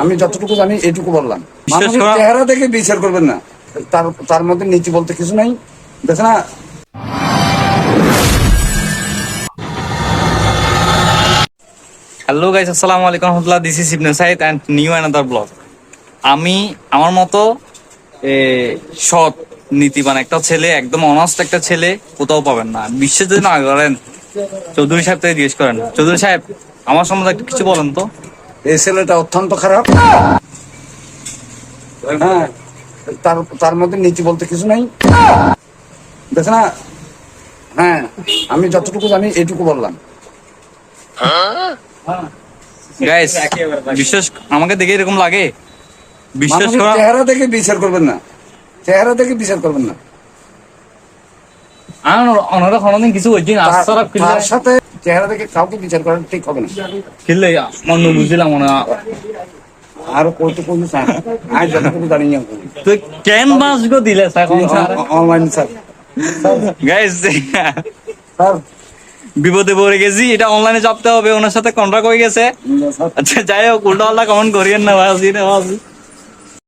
আমি যতটুকু জানি এইটুকু বললাম। মানুষের চেহারা দেখে বিচার করবেন না। তার তার মধ্যে নীতি বলতে কিছু নাই। দেখে না। হ্যালো গাইস আসসালামু আলাইকুম রহমতুল্লাহ। This is Ibne Saeed and new another blog আমি আমার মতো সৎ নীতিবান একটা ছেলে একদম অনাস্ট একটা ছেলে কোথাও পাবেন না। বিশ্বের যদি না করেন চৌধুরী সাহেব থেকে জিজ্ঞেস করেন। চৌধুরী সাহেব আমার সম্বন্ধে একটু কিছু বলেন তো। এই ছেলেটা অত্যন্ত খারাপ। হ্যাঁ তার তার মধ্যে নীতি বলতে কিছু নাই। দেখে না হ্যাঁ আমি যতটুকু জানি এইটুকু বললাম। গাইস বিশ্বাস আমাকে দেখে এরকম লাগে? বিশ্বাস করা চেহারা দেখে বিচার করবেন না। চেহারা দেখে বিচার করবেন না। আমি ওনারা কোনোদিন কিছু তার সাথে চেহারা দেখে কাউকে বিচার করা ঠিক হবে না। খেললে মনে বুঝলাম মনে আর কোন স্যার জানি না মাস গো দিলে এখন অনলাইন স্যার। Guys sir. বিপদে পড়ে গেছি এটা অনলাইনে চাপতে হবে ওনার সাথে কন্ট্রাক্ট হয়ে গেছে। আচ্ছা যাই হোক উল্টা পাল্টা কমেন্ট করিয়েন না ভাই